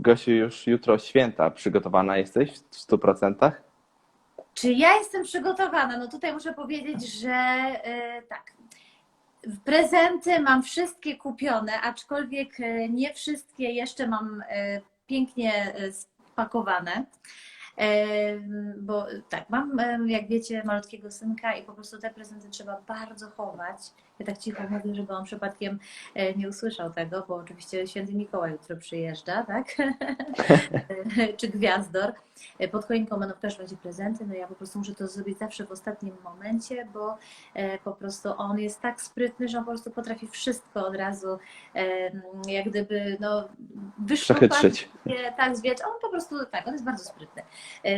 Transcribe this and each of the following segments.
Gosiu, już jutro święta. Przygotowana jesteś w 100%? Czy ja jestem przygotowana? No tutaj muszę powiedzieć, że e, tak. Prezenty mam wszystkie kupione, aczkolwiek e, nie wszystkie jeszcze mam e, pięknie spakowane. Bo tak, mam, jak wiecie, malutkiego synka i po prostu te prezenty trzeba bardzo chować. Ja tak cicho mówię, żeby on przypadkiem e, nie usłyszał tego, bo oczywiście święty Mikołaj jutro przyjeżdża, tak? Czy gwiazdor. E, Pod choinką będą też będzie prezenty, no ja po prostu muszę to zrobić zawsze w ostatnim momencie, bo e, po prostu on jest tak sprytny, że on po prostu potrafi wszystko od razu jak gdyby no wyszukać, tak zwiać. On po prostu tak, on jest bardzo sprytny.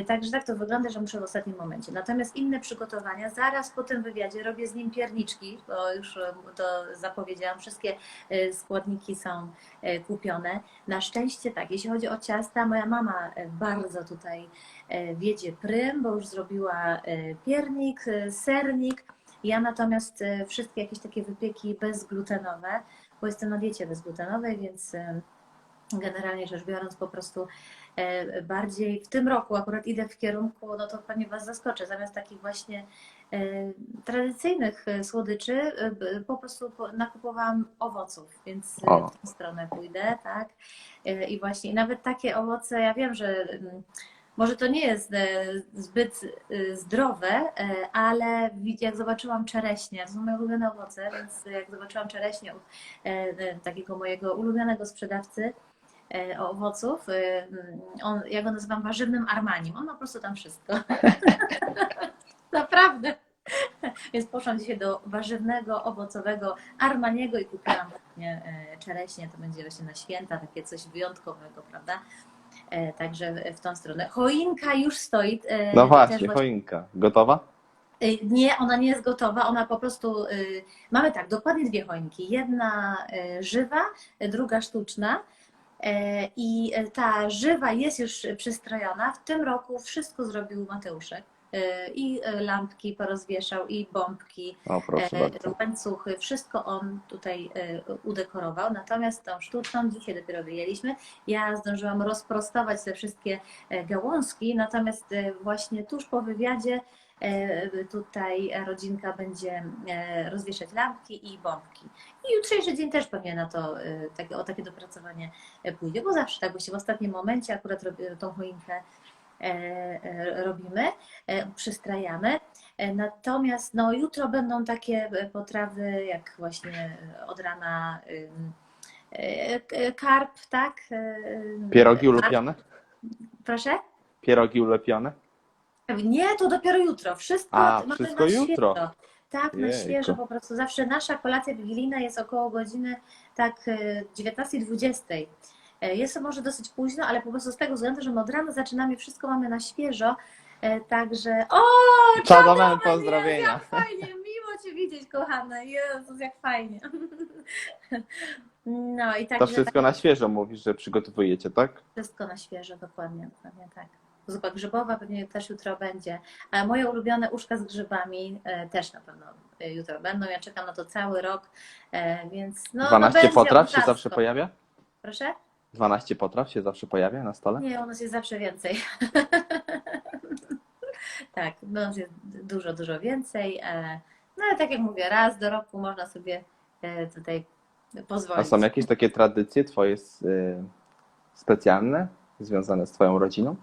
Także tak to wygląda, że muszę w ostatnim momencie. Natomiast inne przygotowania, zaraz po tym wywiadzie robię z nim pierniczki, bo już e, to zapowiedziałam, wszystkie e, składniki są e, kupione. Na szczęście tak, jeśli chodzi o ciasta, moja mama bardzo tutaj wiedzie prym, bo już zrobiła piernik, sernik. Ja natomiast wszystkie jakieś takie wypieki bezglutenowe, bo jestem na diecie bezglutenowej, więc generalnie rzecz biorąc po prostu bardziej w tym roku akurat idę w kierunku, no to pewnie Was zaskoczę, zamiast takich właśnie tradycyjnych e, słodyczy, e, po prostu po- nakupowałam owoców, więc e, O. w tę stronę pójdę, tak. E, I właśnie nawet takie owoce, ja wiem, że mm, może to nie jest e, zbyt e, zdrowe, e, ale jak zobaczyłam czereśnie, to są moje ulubione owoce, więc jak zobaczyłam czereśnie e, e, takiego mojego ulubionego sprzedawcy, e, owoców. e, mm, On, ja go nazywam warzywnym armaniem. On ma po prostu tam wszystko. Naprawdę. Więc poszłam dzisiaj do warzywnego, owocowego armaniego i kupiłam właśnie e, czereśnie. To będzie właśnie na święta, takie coś wyjątkowego, prawda? E, Także w- tą stronę. Choinka już stoi. e, No też właśnie, choinka. Gotowa? Nie, ona nie jest gotowa, ona po prostu. Mamy tak, dokładnie dwie choinki. Jedna żywa, druga sztuczna. I ta żywa jest już przystrojona. W tym roku wszystko zrobił Mateuszek. Y, I y, lampki porozwieszał, i bombki, O, e, łańcuchy, wszystko on tutaj e, udekorował. Natomiast tą sztuczną dzisiaj dopiero wyjęliśmy. Ja zdążyłam rozprostować te wszystkie e, gałązki, natomiast e, właśnie tuż po wywiadzie e, tutaj rodzinka będzie e, rozwieszać lampki i bombki. I jutrzejszy dzień też pewnie na to e, takie, o takie dopracowanie e, pójdzie, bo zawsze tak właśnie w ostatnim momencie akurat robię tą choinkę e, e, robimy, e, przystrajamy. E, Natomiast no, jutro będą takie e, potrawy jak właśnie e, od rana e, karp, tak? E, Pierogi ulepione? Proszę? Pierogi ulepione? Nie, to dopiero jutro. Wszystko, A, wszystko na jutro. Świeżo. Tak, na Jejku. świeżo po prostu. Zawsze nasza kolacja wigilijna jest około godziny tak e, 19-20. E, Jest to może dosyć późno, ale po prostu z tego względu, że my od rana zaczynamy, wszystko mamy na świeżo. E, Także. O! Czadowe Jezu, pozdrowienia. Jak fajnie, miło Cię widzieć, kochana. Jezus, jak fajnie. No i To także wszystko na świeżo mówisz, że przygotowujecie, tak? wszystko na świeżo, dokładnie, dokładnie tak. Zupa grzybowa pewnie też jutro będzie. A moje ulubione uszka z grzybami e, też na pewno e, jutro będą. Ja czekam na to cały rok, e, więc no, 12 no potraw się zawsze pojawia? Proszę? 12 potraw się zawsze pojawia na stole? Nie, u nas jest zawsze więcej. tak, u nas jest dużo, dużo więcej. e, No ale tak jak mówię, raz do roku można sobie e, tutaj A pozwolić. są jakieś takie tradycje twoje y, specjalne, związane z twoją rodziną?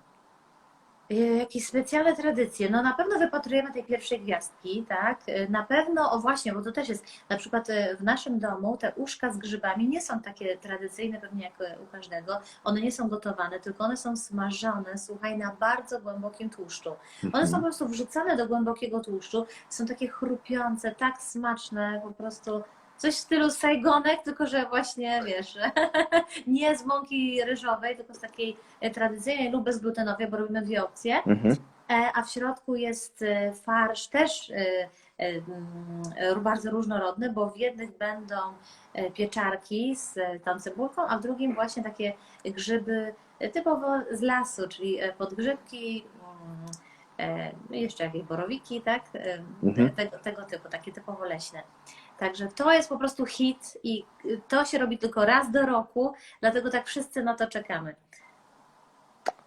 E, Jakieś specjalne tradycje? No na pewno wypatrujemy tej pierwszej gwiazdki, tak? E, Na pewno, o właśnie, bo to też jest, na przykład e, w naszym domu te uszka z grzybami nie są takie tradycyjne pewnie jak u każdego. One nie są gotowane, tylko one są smażone, słuchaj, na bardzo głębokim tłuszczu. One są po prostu wrzucane do głębokiego tłuszczu, są takie chrupiące, tak smaczne, po prostu coś w stylu sajgonek, tylko że właśnie, wiesz, nie z mąki ryżowej, tylko z takiej e, tradycyjnej lub bezglutenowej, bo robimy dwie opcje, Mhm. E, a w środku jest e, farsz też mm, bardzo różnorodny, bo w jednych będą pieczarki z tą cebulką, a w drugim właśnie takie grzyby typowo z lasu, czyli podgrzybki, mm, jeszcze jakieś borowiki, tak? Mhm. Tego, tego typu, takie typowo leśne. Także to jest po prostu hit i to się robi tylko raz do roku, dlatego tak wszyscy na to czekamy.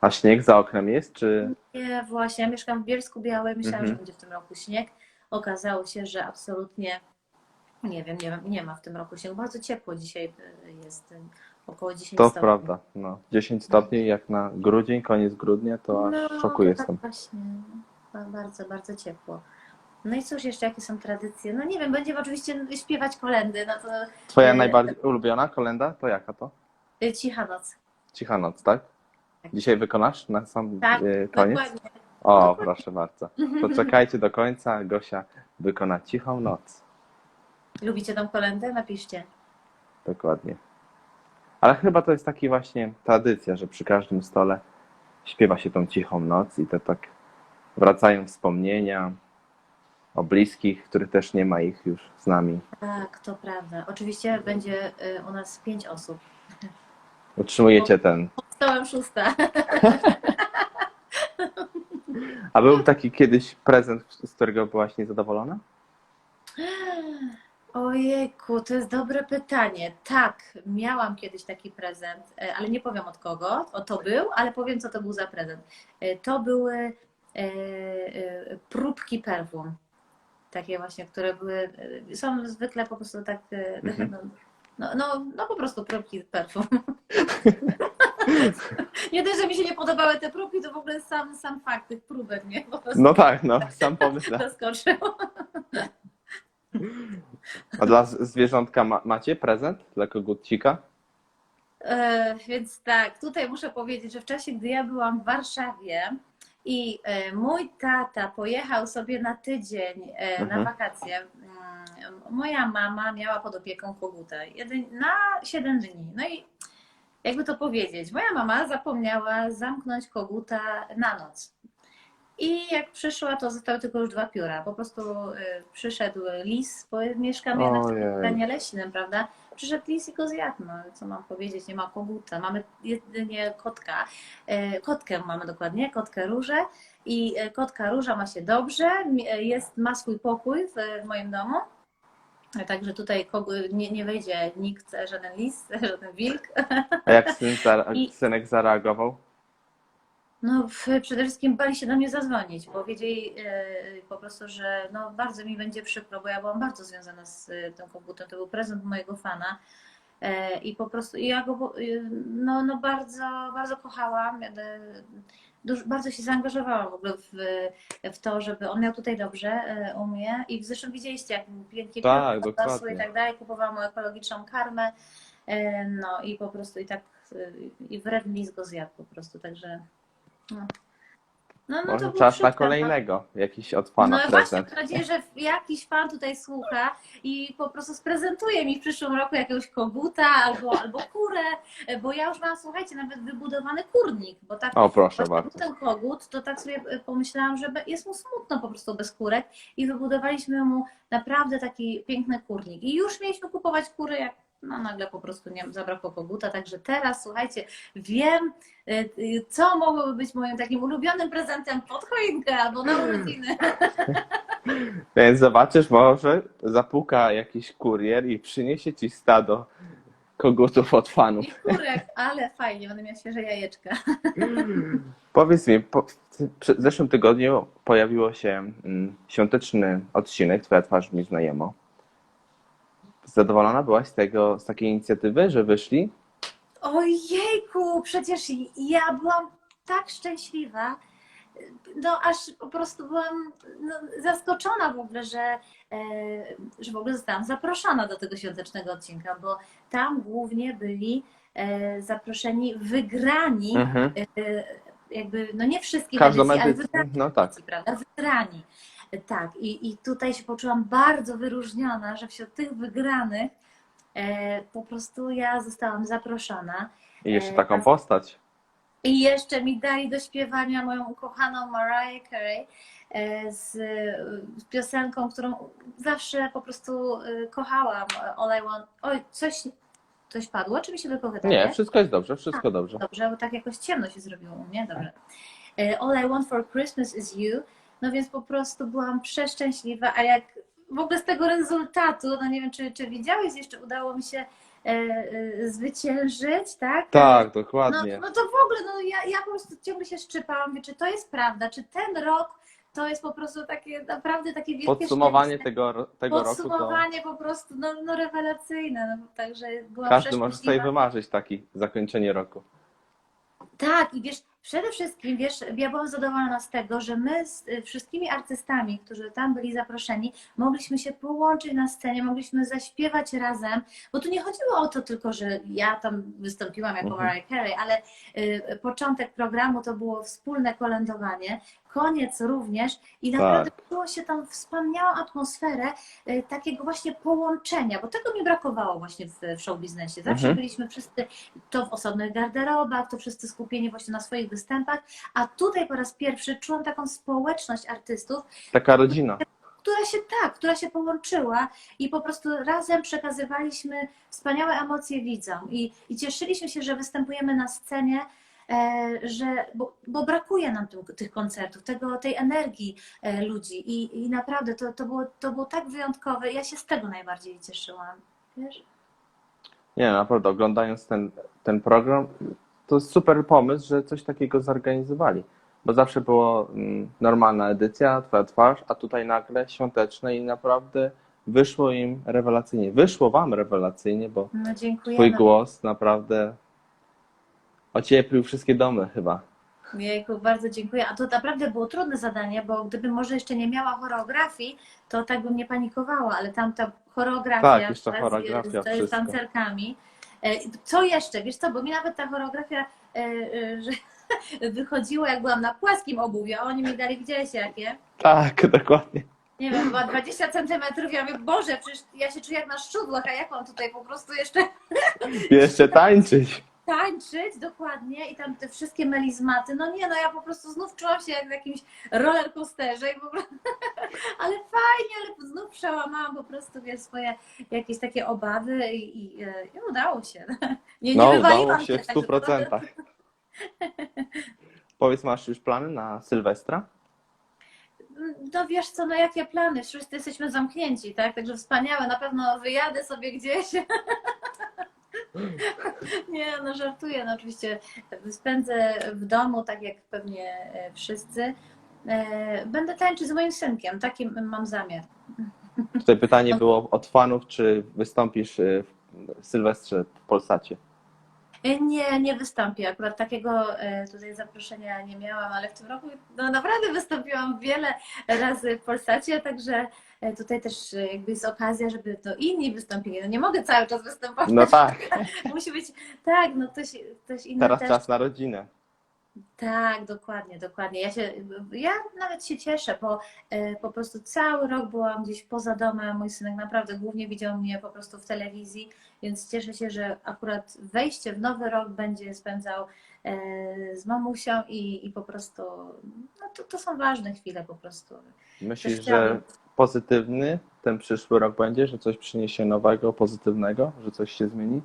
A śnieg za oknem jest, czy... Nie, właśnie, ja mieszkam w Bielsku Białej, myślałam, Mhm. że będzie w tym roku śnieg. Okazało się, że absolutnie nie wiem, nie, wiem, nie ma w tym roku śniegu. Bardzo ciepło dzisiaj y, jest, y, około 10 To stopni. prawda, no. 10 stopni jak na grudzień, koniec grudnia, to aż w szoku to jestem. Tak właśnie, Ba- bardzo, bardzo ciepło. No i cóż jeszcze, jakie są tradycje? No nie wiem, będziemy oczywiście śpiewać kolendy, no to Twoja y, najbardziej ulubiona kolenda to jaka to? y, cicha noc. Cicha noc, tak? Tak. Dzisiaj wykonasz na sam Tak, e, koniec? Dokładnie. O, proszę bardzo. To czekajcie do końca, Gosia wykona cichą noc. Lubicie tą kolendę? Napiszcie. Dokładnie. Ale chyba to jest taki właśnie tradycja, że przy każdym stole śpiewa się tą cichą noc i to tak wracają wspomnienia o bliskich, których też nie ma ich już z nami. Tak, to prawda. Oczywiście będzie y, u nas pięć osób. Utrzymujecie ten. Stołem szósta. A był taki kiedyś prezent, z którego byłaś niezadowolona? Ojejku, to jest dobre pytanie. Tak, miałam kiedyś taki prezent, e, ale nie powiem od kogo, o to był, ale powiem, co to był za prezent. E, To były próbki perfum. Takie właśnie, które były, e, są zwykle po prostu tak, e, Mhm. no, no, no, no po prostu próbki perfum. Nie dość, że mi się nie podobały te próbki, to w ogóle sam, sam fakt tych próbek prostu No tak, no, sam pomysł. zaskoczył. A dla zwierzątka ma, macie prezent dla kogucika? E, więc tak, tutaj muszę powiedzieć, że w czasie, gdy ja byłam w Warszawie i e, mój tata pojechał sobie na tydzień e, Mhm. na wakacje, mm, moja mama miała pod opieką koguta jeden, na 7 dni. No i jakby to powiedzieć, moja mama zapomniała zamknąć koguta na noc. I jak przyszła, to zostały tylko już dwa pióra. Po prostu y, przyszedł lis, bo mieszkamy jednak w terenie leśnym, prawda? Przyszedł lis i go zjadł. No, co mam powiedzieć, nie ma koguta. Mamy jedynie kotka. E, Kotkę mamy dokładnie, kotkę różę. I e, kotka róża ma się dobrze, e, jest, ma swój pokój w, w moim domu. Także tutaj nie, nie wejdzie nikt, żaden lis, żaden wilk. A jak syn I- synek zareagował? No, w- przede wszystkim bali się do mnie zadzwonić, bo wiedzieli e, po prostu, że no, bardzo mi będzie przykro, bo ja byłam bardzo związana z e, tym komputerem. To był prezent mojego fana. E, I po prostu i ja go no, no bardzo, bardzo kochałam. Bardzo się zaangażowałam w ogóle w, w to, żeby on miał tutaj dobrze u mnie. I zresztą widzieliście, jak pięknie Tak, i tak dalej. Kupowałam mu ekologiczną karmę. No i po prostu i tak i lis go zjadł po prostu, także no. No, no to Może było czas na kolejnego, jakiś od pana No, no właśnie, prezent. mam nadzieję, że jakiś fan tutaj słucha i po prostu sprezentuje mi w przyszłym roku jakiegoś koguta albo, albo kurę, bo ja już mam, słuchajcie, nawet wybudowany kurnik, bo tak O, proszę bardzo. ten kogut, to tak sobie pomyślałam, że jest mu smutno po prostu bez kurek i wybudowaliśmy mu naprawdę taki piękny kurnik. I już mieliśmy kupować kury, jak no nagle po prostu nie zabrakło koguta, także teraz słuchajcie, wiem, y, y, co mogłoby być moim takim ulubionym prezentem pod choinkę albo na urodziny. Więc zobaczysz, może zapuka jakiś kurier i przyniesie ci stado kogutów od fanów. I kurek, ale fajnie, będę miała świeże jajeczka. Powiedz mi, po, w zeszłym tygodniu pojawiło się mm, świąteczny odcinek Twoja twarz mi znajomo. Zadowolona byłaś z tego, z takiej inicjatywy, że wyszli? Ojejku, przecież ja byłam tak szczęśliwa. No aż po prostu byłam no, zaskoczona w ogóle, że, e, że w ogóle zostałam zaproszona do tego świątecznego odcinka, bo tam głównie byli e, zaproszeni wygrani, Mhm. e, jakby, no nie wszystkich Każdą edycji, ale wygrani, No tak. prawda? Wygrani. Tak, i, i tutaj się poczułam bardzo wyróżniona, że wśród tych wygranych e, po prostu ja zostałam zaproszona. I jeszcze E, taką a- postać. I jeszcze mi dali do śpiewania moją ukochaną Mariah Carey e, z, z piosenką, którą zawsze po prostu e, kochałam. All I Want. Oj, coś, coś padło? Czy mi się tylko wydaje? Nie, wszystko jest dobrze, wszystko dobrze. Dobrze, bo tak jakoś ciemno się zrobiło u mnie. Dobrze. E, All I want for Christmas is you. No więc po prostu byłam przeszczęśliwa, a jak w ogóle z tego rezultatu, no nie wiem, czy, czy widziałeś, jeszcze udało mi się e, e, zwyciężyć, tak? Tak, No, dokładnie. no to w ogóle, no ja, ja po prostu ciągle się szczypałam, mówię, czy to jest prawda, czy ten rok to jest po prostu takie naprawdę takie wielkie Podsumowanie szczęście. tego, tego roku to Podsumowanie po prostu no, no rewelacyjne, no, także byłam każdy może sobie wymarzyć taki zakończenie roku. Tak, i wiesz, przede wszystkim, wiesz, ja byłam zadowolona z tego, że my z y, wszystkimi artystami, którzy tam byli zaproszeni, mogliśmy się połączyć na scenie, mogliśmy zaśpiewać razem, bo tu nie chodziło o to tylko, że ja tam wystąpiłam jako Mhm. Mariah Carey, ale y, początek programu to było wspólne kolędowanie, koniec również i naprawdę Tak. było się tam wspaniałą atmosferę y, takiego właśnie połączenia, bo tego mi brakowało właśnie w, w show biznesie. Zawsze Mhm. byliśmy wszyscy to w osobnych garderobach, to wszyscy skupieni właśnie na swoich występach, a tutaj po raz pierwszy czułam taką społeczność artystów, Taka rodzina. która się tak, która się połączyła i po prostu razem przekazywaliśmy wspaniałe emocje widzom i, i cieszyliśmy się, że występujemy na scenie, e, że, bo, bo brakuje nam tym, tych koncertów, tego, tej energii e, ludzi i, i naprawdę to, to, było, to było tak wyjątkowe, ja się z tego najbardziej cieszyłam. Wiesz? Nie, naprawdę, oglądając ten, ten program, to jest super pomysł, że coś takiego zorganizowali. Bo zawsze było mm, normalna edycja, twoja twarz, a tutaj nagle świąteczne i naprawdę wyszło im rewelacyjnie. Wyszło wam rewelacyjnie, bo No twój głos naprawdę ocieplił wszystkie domy chyba. Jejku, bardzo dziękuję. A to naprawdę było trudne zadanie, bo gdybym może jeszcze nie miała choreografii, to tak bym nie panikowała, ale tam ta choreografia Tak, jeszcze choreografia, z, wszystko. z tancerkami. E, Co jeszcze? Wiesz co, bo mi nawet ta choreografia, e, e, że wychodziła jak byłam na płaskim obuwiu, a oni mi dali, widziałeś jakie? Tak, dokładnie. Nie wiem, chyba 20 centymetrów. Ja mówię, Boże, przecież ja się czuję jak na szczudłach, a jak mam tutaj po prostu jeszcze Jeszcze tańczyć. Tańczyć dokładnie i tam te wszystkie melizmaty. No nie, no ja po prostu znów czułam się jak w jakimś roller coasterze i po prostu, ale fajnie, ale znów przełamałam po prostu wiesz, swoje jakieś takie obawy i, i, e, i udało się. Nie, No, nie udało się w także 100%. Powiedz, masz już plany na Sylwestra? No wiesz co, no jakie plany? Wszyscy jesteśmy zamknięci, tak? Także wspaniałe, na pewno wyjadę sobie gdzieś. Nie, no żartuję, no oczywiście spędzę w domu, tak jak pewnie e, wszyscy. E, Będę tańczyć z moim synkiem, taki mam zamiar. Tutaj pytanie było od fanów, czy wystąpisz y, w Sylwestrze w Polsacie? E, Nie, nie wystąpię. Akurat takiego e, tutaj zaproszenia nie miałam, ale w tym roku no, naprawdę wystąpiłam wiele razy w Polsacie, także e, tutaj też jakby jest okazja, żeby to inni wystąpili. No nie mogę cały czas występować. No tak, Musi być, tak, no ktoś, ktoś inny teraz też. czas na rodzinę. Tak, dokładnie, dokładnie. Ja, się, ja nawet się cieszę, bo e, po prostu cały rok byłam gdzieś poza domem. Mój synek naprawdę głównie widział mnie po prostu w telewizji, więc cieszę się, że akurat wejście w nowy rok będzie spędzał e, z mamusią i, i po prostu no to, to są ważne chwile po prostu. Myślisz, Też że pozytywny ten przyszły rok będzie, że coś przyniesie nowego, pozytywnego, że coś się zmieni?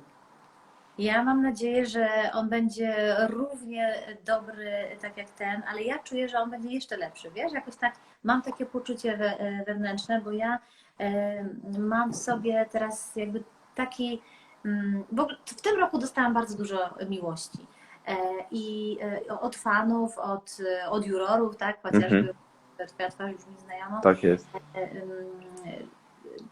Ja mam nadzieję, że on będzie równie dobry, tak jak ten, ale ja czuję, że on będzie jeszcze lepszy. Wiesz, jakoś tak mam takie poczucie we, wewnętrzne, bo ja e, mam w sobie teraz jakby taki. mm, Bo w tym roku dostałam bardzo dużo miłości. E, I e, od fanów, od, od jurorów, tak, chociażby Mhm. Twoja twarz już mi znajoma. Tak jest.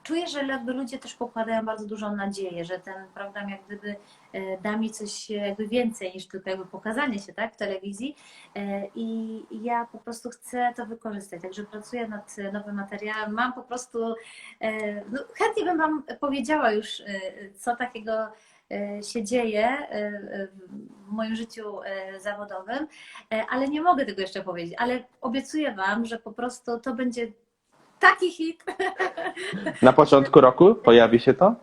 Czuję, że jakby ludzie też pokładają bardzo dużą nadzieję, że ten program jak gdyby e, da mi coś jakby więcej niż tylko jakby pokazanie się tak, w telewizji. E, i ja po prostu chcę to wykorzystać, także pracuję nad nowym materiałem, mam po prostu, e, no, chętnie bym Wam powiedziała już, co takiego się dzieje w moim życiu zawodowym, ale nie mogę tego jeszcze powiedzieć, ale obiecuję Wam, że po prostu to będzie taki hit. Na początku roku pojawi się to?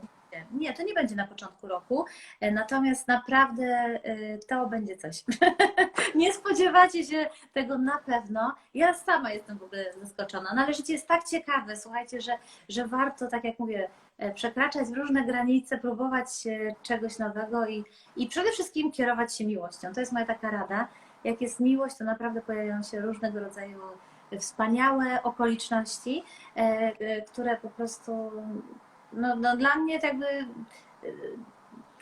Nie, to nie będzie na początku roku, e, natomiast naprawdę e, to będzie coś. Nie spodziewacie się tego na pewno. Ja sama jestem w ogóle zaskoczona, no ale życie jest tak ciekawe, słuchajcie, że, że warto, tak jak mówię, e, przekraczać różne granice, próbować czegoś nowego i, i przede wszystkim kierować się miłością. To jest moja taka rada. Jak jest miłość, to naprawdę pojawiają się różnego rodzaju wspaniałe okoliczności, e, które po prostu no, no dla mnie tak jakby e,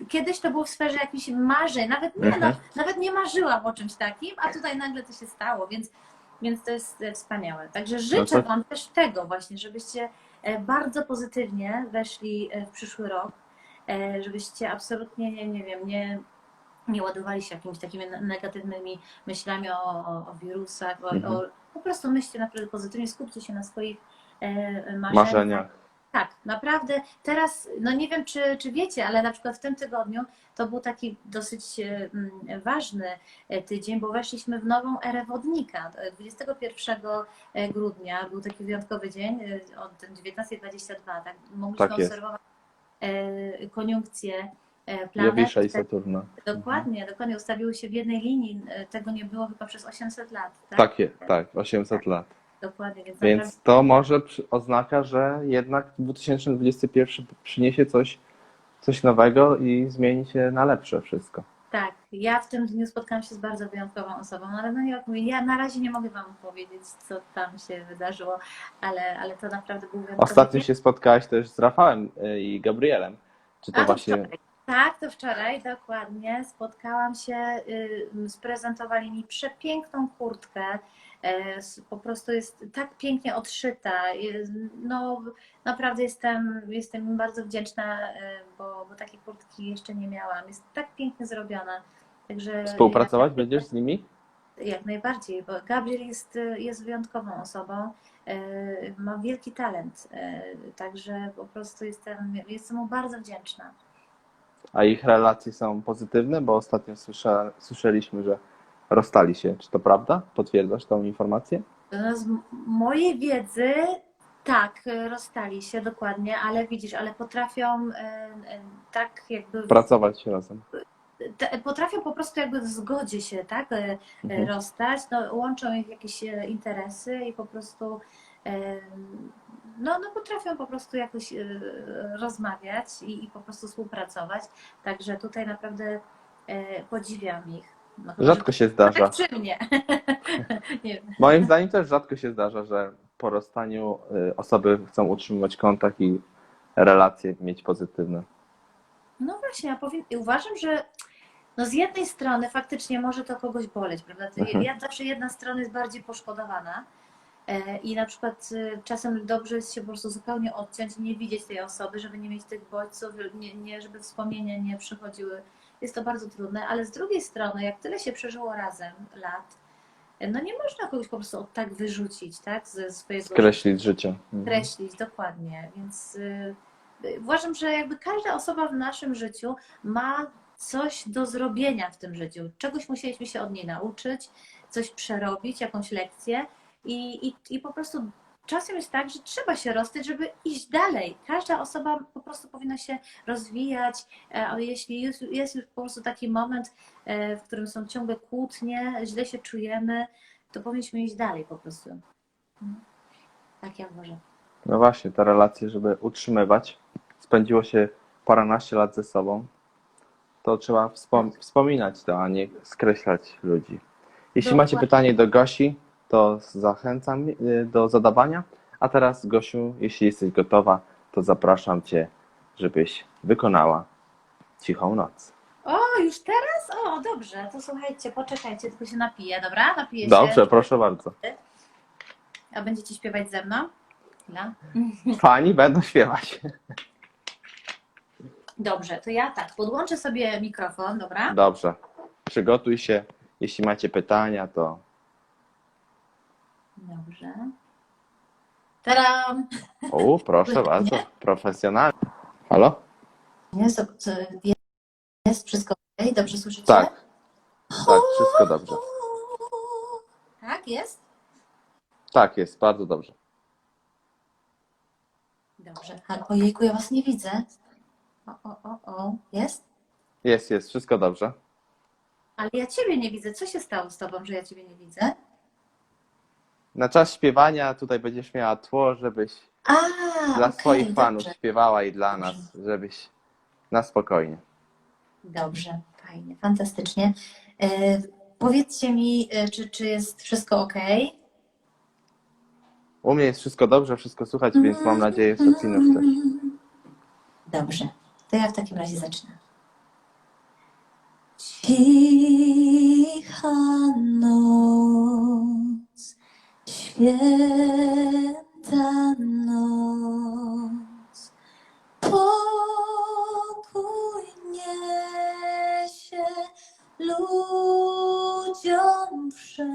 kiedyś to było w sferze jakichś marzeń, nawet nie, Mhm. no, nawet nie marzyłam o czymś takim, a tutaj nagle to się stało, więc, więc to jest e, wspaniałe. Także życzę No to- Wam też tego właśnie, żebyście bardzo pozytywnie weszli w przyszły rok, żebyście absolutnie, nie, nie wiem, nie, nie ładowali się jakimiś takimi ne- negatywnymi myślami o, o, o wirusach, o, Mhm. o, po prostu myślcie naprawdę pozytywnie, skupcie się na swoich e, marzeniach. Marzeniach. Tak, naprawdę teraz, no nie wiem czy, czy wiecie, ale na przykład w tym tygodniu to był taki dosyć e, ważny e, tydzień, bo weszliśmy w nową erę wodnika. E, 21 grudnia był taki wyjątkowy dzień, e, od 19.22, tak? Mogliśmy Tak obserwować e, koniunkcję e, planet. Jowisza i Saturna. Dokładnie, dokładnie ustawiły się w jednej linii. E, Tego nie było chyba przez 800 lat. Tak, Tak, tak, 800 lat. Dokładnie, więc, naprawdę Więc to może oznacza, że jednak 2021 przyniesie coś, coś nowego i zmieni się na lepsze wszystko. Tak, ja w tym dniu spotkałam się z bardzo wyjątkową osobą, ale no jak mówię, ja na razie nie mogę Wam powiedzieć, co tam się wydarzyło, ale, ale to naprawdę był wyjątkowy Ostatnio się spotkałaś też z Rafałem y, i Gabrielem. Czy to A, właśnie wczoraj. Tak, to wczoraj, dokładnie. Spotkałam się, y, sprezentowali mi przepiękną kurtkę. e, Po prostu jest tak pięknie odszyta. Jest- No, naprawdę jestem, jestem im bardzo wdzięczna, e, bo, bo takiej kurtki jeszcze nie miałam. Jest tak pięknie zrobiona. Także współpracować będziesz z nimi? Jak najbardziej, bo Gabriel jest, jest wyjątkową osobą, e, ma wielki talent, e, także po prostu jestem, jestem mu bardzo wdzięczna. A ich relacje są pozytywne? Bo ostatnio słysza, słyszeliśmy, że rozstali się. Czy to prawda? Potwierdzasz tą informację? No, Z mojej wiedzy tak, rozstali się dokładnie, ale widzisz, ale potrafią e, e, tak jakby, Pracować razem. potrafią po prostu jakby w zgodzie się, tak, e, Mhm. rozstać, no, łączą ich jakieś interesy i po prostu no, no potrafią po prostu jakoś e, rozmawiać i, i po prostu współpracować. Także tutaj naprawdę e, podziwiam ich. No, Rzadko się zdarza. tak przy mnie. Moim zdaniem też rzadko się zdarza, że po rozstaniu y, osoby chcą utrzymywać kontakt i relacje mieć pozytywne. No właśnie, ja powiem, i uważam, że no z jednej strony faktycznie może to kogoś boleć, prawda? Mhm. Ja zawsze jedna strona jest bardziej poszkodowana i na przykład e, czasem dobrze jest się po prostu zupełnie odciąć nie widzieć tej osoby, żeby nie mieć tych bodźców, nie, nie, żeby wspomnienia nie przychodziły. Jest to bardzo trudne, ale z drugiej strony, jak tyle się przeżyło razem lat, e, no nie można kogoś po prostu tak wyrzucić, tak? Ze swojego Skreślić życie. Mhm. kreślić, dokładnie. Więc y, y, uważam, że jakby każda osoba w naszym życiu ma coś do zrobienia w tym życiu. Czegoś musieliśmy się od niej nauczyć, coś przerobić, jakąś lekcję i, i, i po prostu czasem jest tak, że trzeba się rozstać, żeby iść dalej. Każda osoba po prostu powinna się rozwijać, e, a jeśli jest, jest już po prostu taki moment, e, w którym są ciągle kłótnie, źle się czujemy, to powinniśmy iść dalej po prostu. Mhm. Tak ja uważam. No właśnie, te relacje, żeby utrzymywać, spędziło się paranaście lat ze sobą, to trzeba wspom- wspominać to, a nie skreślać ludzi. Jeśli macie Dokładnie. pytanie do Gosi, to zachęcam y, do zadawania. A teraz, Gosiu, jeśli jesteś gotowa, to zapraszam Cię, żebyś wykonała cichą noc. O, już teraz? O, dobrze. To słuchajcie, poczekajcie, tylko się napiję, dobra? Napiję się. Dobrze, proszę bardzo. A będziecie śpiewać ze mną? Chwila. Fani będą śpiewać. Dobrze, to ja tak, podłączę sobie mikrofon, dobra? Dobrze. Przygotuj się. Jeśli macie pytania, to Dobrze. Tadam! o, proszę bardzo, profesjonalnie. Halo? Jest, jest wszystko ok? Dobrze słyszycie? Tak. Tak, wszystko dobrze. Tak, jest? Tak, jest, bardzo dobrze. Dobrze. Ale ojejku, ja was nie widzę. O, o, o, o. Jest? Jest, jest, wszystko dobrze. Ale ja ciebie nie widzę. Co się stało z tobą, że ja ciebie nie widzę? Na czas śpiewania tutaj będziesz miała tło, żebyś A, dla okej, swoich fanów dobrze. śpiewała i dla Dobrze. nas, żebyś na spokojnie. Dobrze, fajnie, fantastycznie. E, powiedzcie mi, e, czy, czy jest wszystko ok? U mnie jest wszystko dobrze, wszystko słychać, więc mam nadzieję, że Cinów też. Dobrze, to ja w takim razie zacznę. Cicha noc, święta noc, pokój niesie ludziom wszem,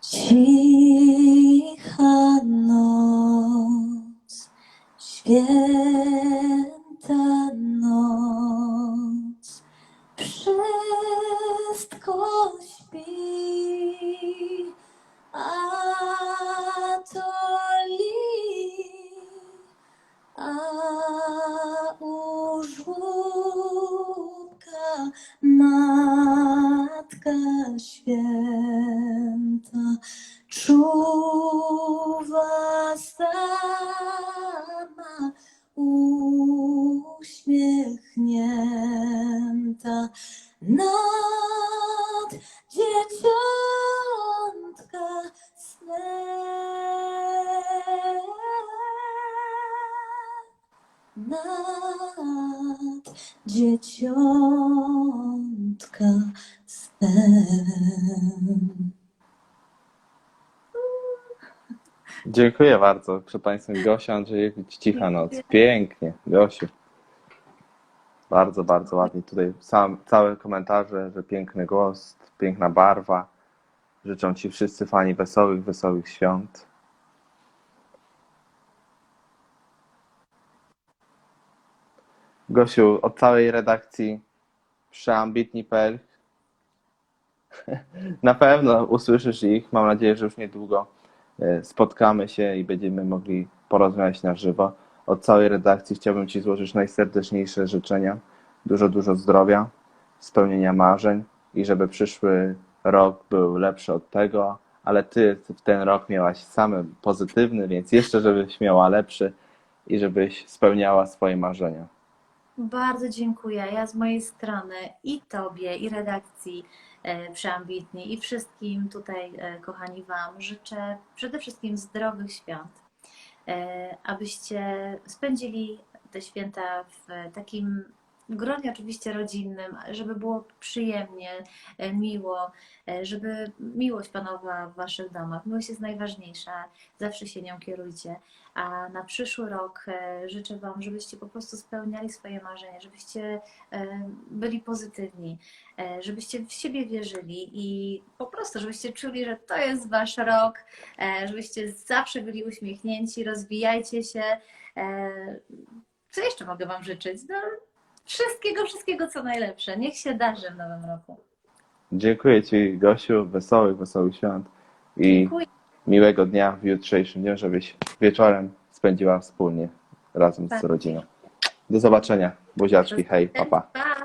Cicha noc, święta Dziękuję bardzo. Przed Państwem Gosia Andrzejewicz, Cicha Noc. Pięknie, Gosiu. Bardzo, bardzo ładnie. Tutaj sam, całe komentarze, że piękny głos, piękna barwa. Życzą Ci wszyscy fani wesołych, wesołych świąt. Gosiu, od całej redakcji przeambitni.pl na pewno usłyszysz ich. Mam nadzieję, że już niedługo e, spotkamy się i będziemy mogli porozmawiać na żywo. Od całej redakcji chciałbym Ci złożyć najserdeczniejsze życzenia. Dużo, dużo zdrowia, spełnienia marzeń i żeby przyszły rok był lepszy od tego, ale Ty w ten rok miałaś same pozytywny, więc jeszcze żebyś miała lepszy i żebyś spełniała swoje marzenia. Bardzo dziękuję. Ja z mojej strony i Tobie, i redakcji Przeambitni, i wszystkim tutaj, e, kochani Wam, życzę przede wszystkim zdrowych świąt, e, abyście spędzili te święta w takim gronie oczywiście rodzinnym, żeby było przyjemnie, e, miło, e, żeby miłość panowała w Waszych domach. Miłość jest najważniejsza, zawsze się nią kierujcie. A na przyszły rok e, życzę Wam, żebyście po prostu spełniali swoje marzenia, żebyście byli pozytywni, żebyście w siebie wierzyli i po prostu, żebyście czuli, że to jest Wasz rok, żebyście zawsze byli uśmiechnięci, rozwijajcie się. Co jeszcze mogę Wam życzyć? No, wszystkiego, wszystkiego co najlepsze. Niech się darzy w nowym roku. Dziękuję Ci, Gosiu. Wesołych, wesołych świąt i Dziękuję. miłego dnia w jutrzejszym dniu, żebyś wieczorem spędziła wspólnie razem z Tak. rodziną. Do zobaczenia. Buziaczki, hej, papa. Pa!